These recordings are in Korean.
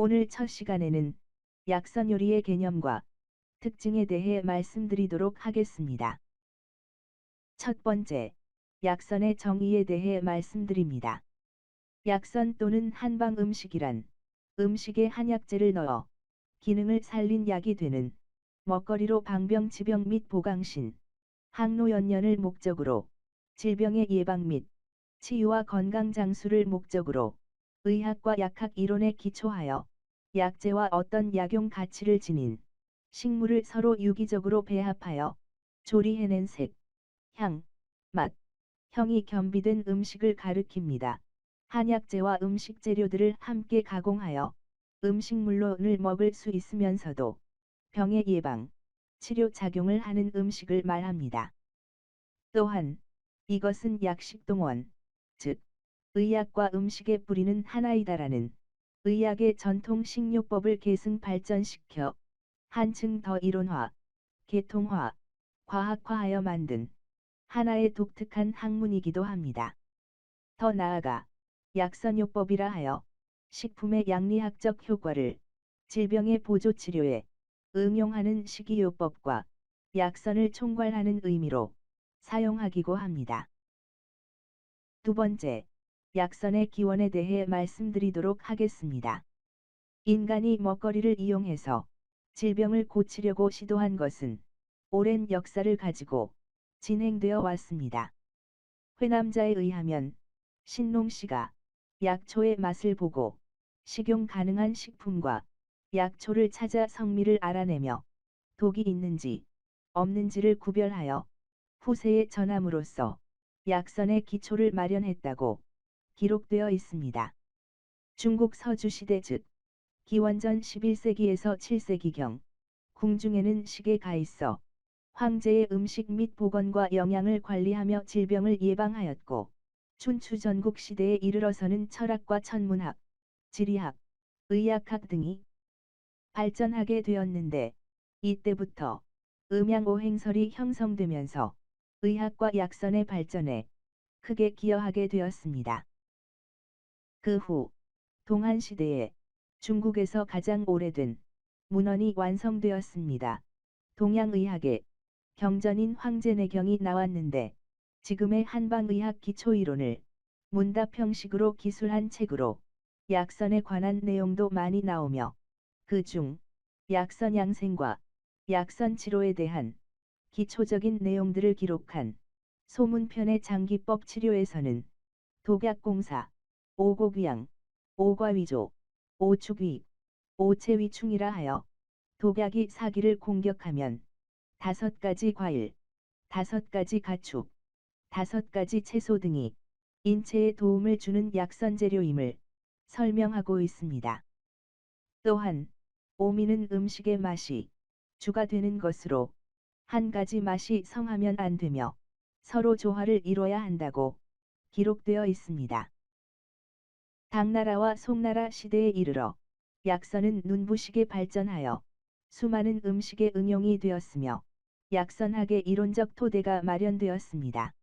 오늘 첫 시간에는 약선 요리의 개념과 특징에 대해 말씀드리도록 하겠습니다. 첫 번째, 약선의 정의에 대해 말씀드립니다. 약선 또는 한방 음식이란 음식에 한약재를 넣어 기능을 살린 약이 되는 먹거리로 방병 지병 및 보강신, 항노연연을 목적으로 질병의 예방 및 치유와 건강 장수를 목적으로 의학과 약학 이론에 기초하여 약재와 어떤 약용 가치를 지닌 식물을 서로 유기적으로 배합하여 조리해낸 색, 향, 맛, 형이 겸비된 음식을 가리킵니다. 한약재와 음식 재료들을 함께 가공하여 음식물로를 먹을 수 있으면서도 병의 예방, 치료 작용을 하는 음식을 말합니다. 또한 이것은 약식동원, 즉 의학과 음식의 뿌리는 하나이다라는 의학의 전통 식료법을 계승 발전시켜 한층 더 이론화, 계통화, 과학화하여 만든 하나의 독특한 학문이기도 합니다. 더 나아가 약선요법이라 하여 식품의 양리학적 효과를 질병의 보조 치료에 응용하는 식이요법과 약선을 총괄하는 의미로 사용하기도 합니다. 두 번째, 약선의 기원에 대해 말씀드리도록 하겠습니다. 인간이 먹거리를 이용해서 질병을 고치려고 시도한 것은 오랜 역사를 가지고 진행되어 왔습니다. 회남자에 의하면 신농 씨가 약초의 맛을 보고 식용 가능한 식품과 약초를 찾아 성미를 알아내며 독이 있는지 없는지를 구별하여 후세에 전함으로써 약선의 기초를 마련했다고 기록되어 있습니다. 중국 서주시대 즉 기원전 11세기에서 7세기경 궁중에는 시계가 있어 황제의 음식 및 보건과 영양을 관리하며 질병을 예방하였고 춘추 전국 시대에 이르러서는 철학과 천문학, 지리학, 의학학 등이 발전하게 되었는데 이때부터 음양오행설이 형성되면서 의학과 약선의 발전에 크게 기여하게 되었습니다. 그 후 동한 시대에 중국에서 가장 오래된 문헌이 완성되었습니다. 동양의학의 경전인 황제내경이 나왔는데 지금의 한방의학 기초이론을 문답 형식으로 기술한 책으로 약선에 관한 내용도 많이 나오며 그 중 약선 양생과 약선 치료에 대한 기초적인 내용들을 기록한 소문편의 장기법 치료에서는 독약공사, 오곡위양, 오과위조, 오축위, 오체위충이라 하여 독약이 사기를 공격하면 다섯 가지 과일, 다섯 가지 가축, 다섯 가지 채소 등이 인체에 도움을 주는 약선재료임을 설명하고 있습니다. 또한 오미는 음식의 맛이 주가 되는 것으로 한 가지 맛이 성하면 안 되며 서로 조화를 이뤄야 한다고 기록되어 있습니다. 당나라와 송나라 시대에 이르러 약선은 눈부시게 발전하여 수많은 음식에 응용이 되었으며 약선학의 이론적 토대가 마련되었습니다.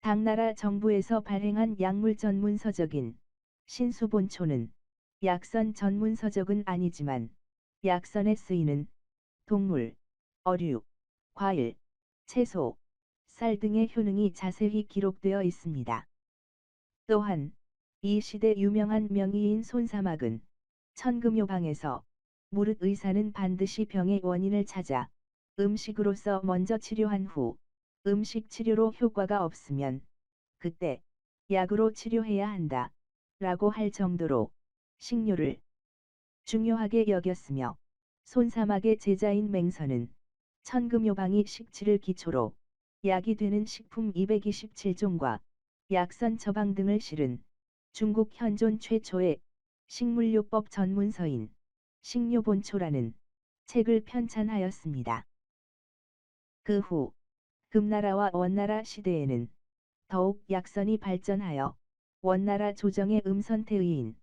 당나라 정부에서 발행한 약물 전문 서적인 신수본초는 약선 전문 서적은 아니지만 약선에 쓰이는 동물, 어류, 과일, 채소, 쌀 등의 효능이 자세히 기록되어 있습니다. 또한 이 시대 유명한 명의인 손사막은 천금요방에서 무릇 의사는 반드시 병의 원인을 찾아 음식으로서 먼저 치료한 후 음식 치료로 효과가 없으면 그때 약으로 치료해야 한다 라고 할 정도로 식료를 중요하게 여겼으며 손사막의 제자인 맹선은 천금요방이 식치를 기초로 약이 되는 식품 227종과 약선 처방 등을 실은 중국 현존 최초의 식물요법 전문서인 식료본초라는 책을 편찬하였습니다. 그 후 금나라와 원나라 시대에는 더욱 약선이 발전하여 원나라 조정의 음선태의인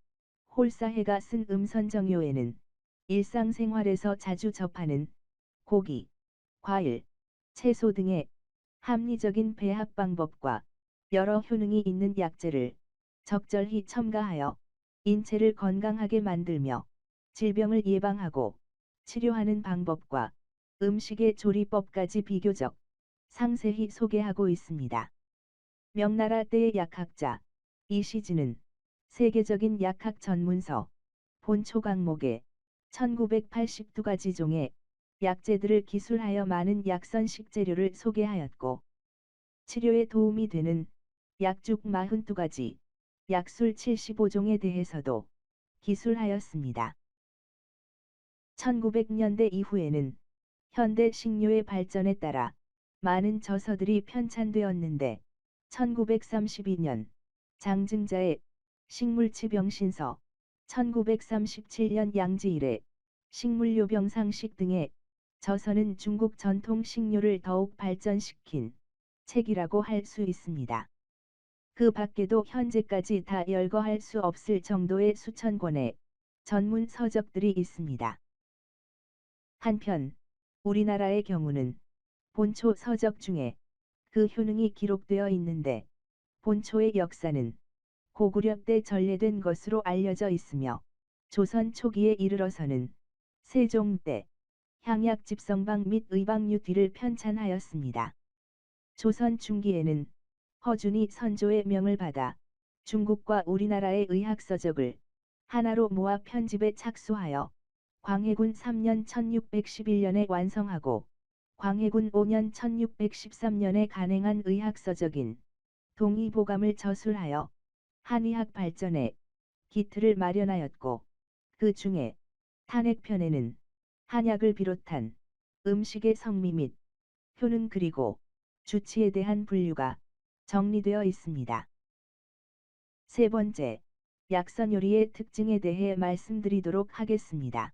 홀사해가 쓴 음선정요에는 일상생활에서 자주 접하는 고기, 과일, 채소 등의 합리적인 배합 방법과 여러 효능이 있는 약재를 적절히 첨가하여 인체를 건강하게 만들며 질병을 예방하고 치료하는 방법과 음식의 조리법까지 비교적 상세히 소개하고 있습니다. 명나라 때의 약학자 이시즈는 세계적인 약학 전문서 본초 강목에 1982가지 종의 약재들을 기술하여 많은 약선 식재료를 소개하였고 치료에 도움이 되는 약죽 42가지, 약술 75종에 대해서도 기술하였습니다. 1900년대 이후에는 현대 식료의 발전에 따라 많은 저서들이 편찬되었는데 1932년 장증자의 식물치병신서 1937년 양지일의 식물요병상식 등의 저서는 중국 전통 식료를 더욱 발전시킨 책이라고 할 수 있습니다. 그 밖에도 현재까지 다 열거할 수 없을 정도의 수천 권의 전문 서적들이 있습니다. 한편 우리나라의 경우는 본초 서적 중에 그 효능이 기록되어 있는데 본초의 역사는 고구려 때 전래된 것으로 알려져 있으며 조선 초기에 이르러서는 세종 때 향약 집성방 및 의방류 뒤를 편찬하였습니다. 조선 중기에는 허준이 선조의 명을 받아 중국과 우리나라의 의학서적을 하나로 모아 편집에 착수하여 광해군 3년 1611년에 완성하고 광해군 5년 1613년에 간행한 의학서적인 동의보감을 저술하여 한의학 발전에 기틀을 마련하였고 그 중에 탄핵편에는 한약을 비롯한 음식의 성미 및 효능 그리고 주치에 대한 분류가 정리되어 있습니다. 세 번째, 약선 요리의 특징에 대해 말씀드리도록 하겠습니다.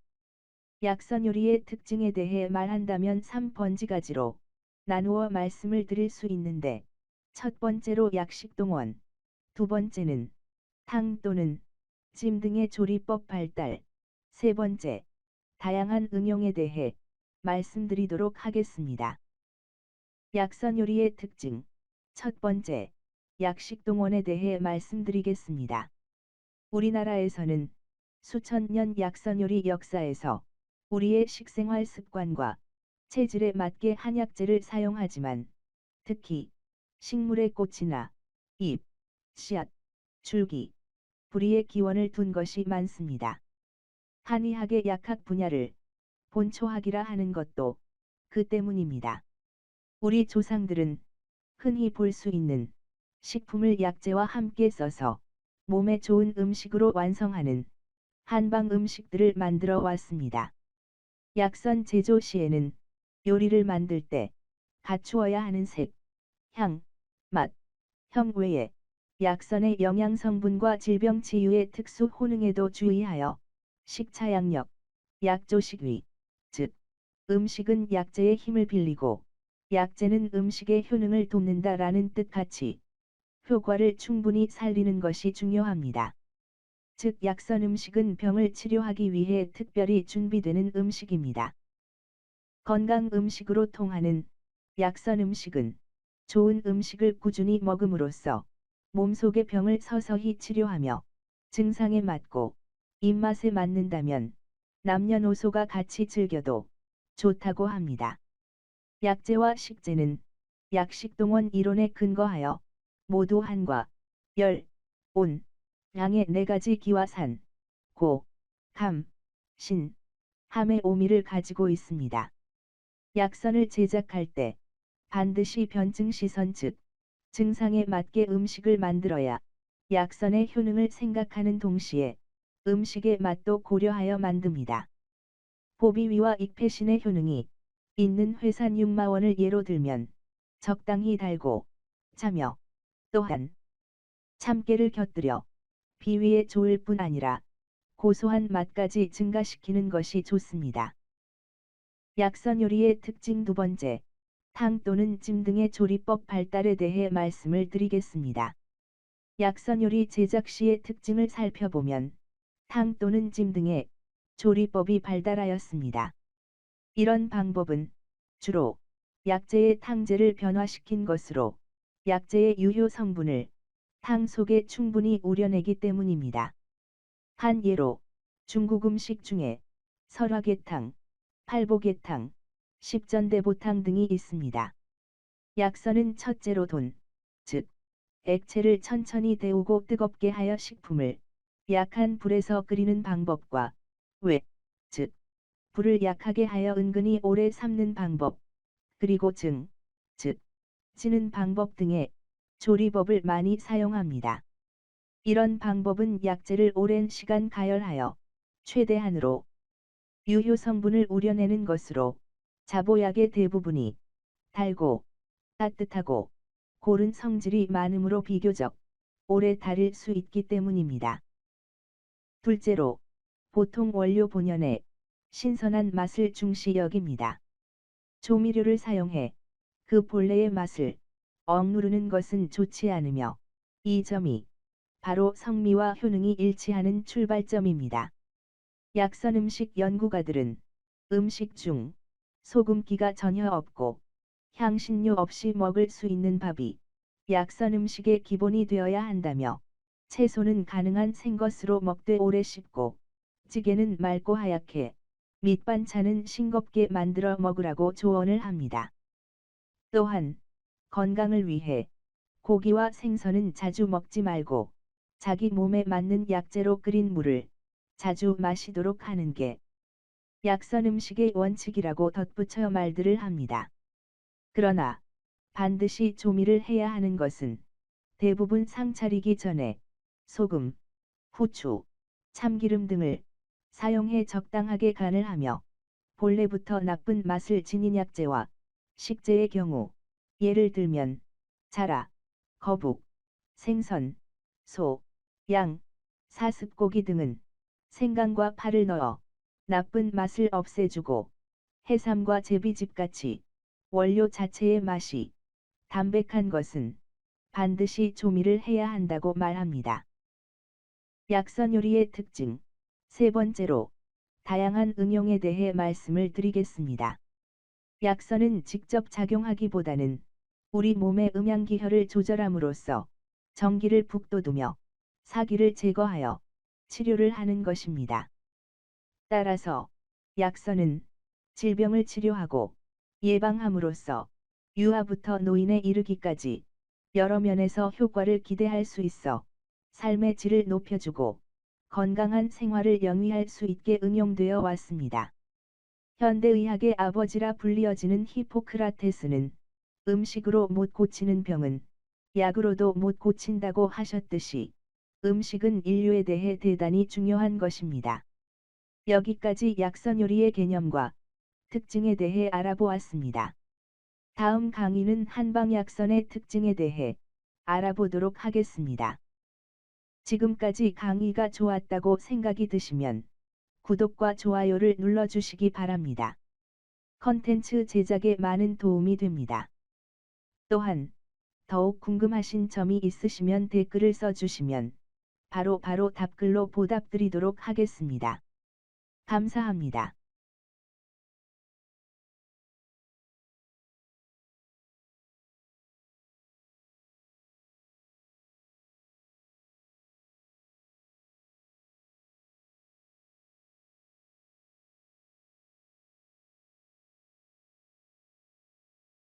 약선 요리의 특징에 대해 말한다면 3번지가지로 나누어 말씀을 드릴 수 있는데 첫 번째로 약식동원, 두 번째는 탕 또는 찜 등의 조리법 발달, 세 번째, 다양한 응용에 대해 말씀드리도록 하겠습니다. 약선 요리의 특징 첫 번째, 약식 동원에 대해 말씀드리겠습니다. 우리나라에서는 수천 년 약선 요리 역사에서 우리의 식생활 습관과 체질에 맞게 한약재를 사용하지만 특히 식물의 꽃이나 잎, 씨앗, 줄기, 뿌리의 기원을 둔 것이 많습니다. 한의학의 약학 분야를 본초학이라 하는 것도 그 때문입니다. 우리 조상들은 흔히 볼 수 있는 식품을 약재와 함께 써서 몸에 좋은 음식으로 완성하는 한방 음식들을 만들어 왔습니다. 약선 제조 시에는 요리를 만들 때 갖추어야 하는 색, 향, 맛, 형 외에 약선의 영양 성분과 질병 치유의 특수 효능에도 주의하여 식차양력, 약조식위, 즉 음식은 약재의 힘을 빌리고 약재는 음식의 효능을 돕는다라는 뜻 같이 효과를 충분히 살리는 것이 중요합니다. 즉 약선 음식은 병을 치료하기 위해 특별히 준비되는 음식입니다. 건강 음식으로 통하는 약선 음식은 좋은 음식을 꾸준히 먹음으로써 몸속의 병을 서서히 치료하며 증상에 맞고 입맛에 맞는다면 남녀노소가 같이 즐겨도 좋다고 합니다. 약재와 식재는 약식동원 이론에 근거하여 모두 한과, 열, 온, 양의 네 가지 기와 산, 고, 감, 신, 함의 오미를 가지고 있습니다. 약선을 제작할 때 반드시 변증 시선 즉 증상에 맞게 음식을 만들어야 약선의 효능을 생각하는 동시에 음식의 맛도 고려하여 만듭니다. 보비위와 익패신의 효능이 있는 회산 육마원을 예로 들면 적당히 달고 자며 또한 참깨를 곁들여 비위에 좋을 뿐 아니라 고소한 맛까지 증가시키는 것이 좋습니다. 약선 요리의 특징 두 번째, 탕 또는 찜 등의 조리법 발달에 대해 말씀을 드리겠습니다. 약선 요리 제작 시의 특징을 살펴보면 탕 또는 찜 등의 조리법이 발달하였습니다. 이런 방법은 주로 약재의 탕제를 변화시킨 것으로 약재의 유효 성분을 탕 속에 충분히 우려내기 때문입니다. 한 예로 중국 음식 중에 설화계탕, 팔보계탕, 십전대보탕 등이 있습니다. 약선은 첫째로 돈, 즉 액체를 천천히 데우고 뜨겁게 하여 식품을 약한 불에서 끓이는 방법과 왜, 즉 불을 약하게 하여 은근히 오래 삶는 방법, 그리고 증, 즉 찌는 방법 등의 조리법을 많이 사용합니다. 이런 방법은 약재를 오랜 시간 가열하여 최대한으로 유효 성분을 우려내는 것으로 자보약의 대부분이 달고 따뜻하고 고른 성질이 많으므로 비교적 오래 다릴 수 있기 때문입니다. 둘째로 보통 원료 본연의 신선한 맛을 중시 여깁니다. 조미료를 사용해 그 본래의 맛을 억누르는 것은 좋지 않으며 이 점이 바로 성미와 효능이 일치하는 출발점입니다. 약선 음식 연구가들은 음식 중 소금기가 전혀 없고 향신료 없이 먹을 수 있는 밥이 약선 음식의 기본이 되어야 한다며 채소는 가능한 생것으로 먹되 오래 씹고 찌개는 맑고 하얗게 밑반찬은 싱겁게 만들어 먹으라고 조언을 합니다. 또한 건강을 위해 고기와 생선은 자주 먹지 말고 자기 몸에 맞는 약재로 끓인 물을 자주 마시도록 하는 게 약선 음식의 원칙이라고 덧붙여 말들을 합니다. 그러나 반드시 조미를 해야 하는 것은 대부분 상차리기 전에 소금, 후추, 참기름 등을 사용해 적당하게 간을 하며 본래부터 나쁜 맛을 지닌 약재와 식재의 경우 예를 들면 자라, 거북, 생선, 소, 양, 사습고기 등은 생강과 파를 넣어 나쁜 맛을 없애주고 해삼과 제비집같이 원료 자체의 맛이 담백한 것은 반드시 조미를 해야 한다고 말합니다. 약선 요리의 특징 세 번째로 다양한 응용에 대해 말씀을 드리겠습니다. 약선은 직접 작용하기보다는 우리 몸의 음양기혈을 조절함으로써 정기를 북돋우며 사기를 제거하여 치료를 하는 것입니다. 따라서 약선은 질병을 치료하고 예방함으로써 유아부터 노인에 이르기까지 여러 면에서 효과를 기대할 수 있어 삶의 질을 높여주고 건강한 생활을 영위할 수 있게 응용되어 왔습니다. 현대의학의 아버지라 불리어지는 히포크라테스는 음식으로 못 고치는 병은 약으로도 못 고친다고 하셨듯이 음식은 인류에 대해 대단히 중요한 것입니다. 여기까지 약선 요리의 개념과 특징에 대해 알아보았습니다. 다음 강의는 한방약선의 특징에 대해 알아보도록 하겠습니다. 지금까지 강의가 좋았다고 생각이 드시면 구독과 좋아요를 눌러주시기 바랍니다. 컨텐츠 제작에 많은 도움이 됩니다. 또한 더욱 궁금하신 점이 있으시면 댓글을 써주시면 바로 바로 답글로 보답드리도록 하겠습니다. 감사합니다.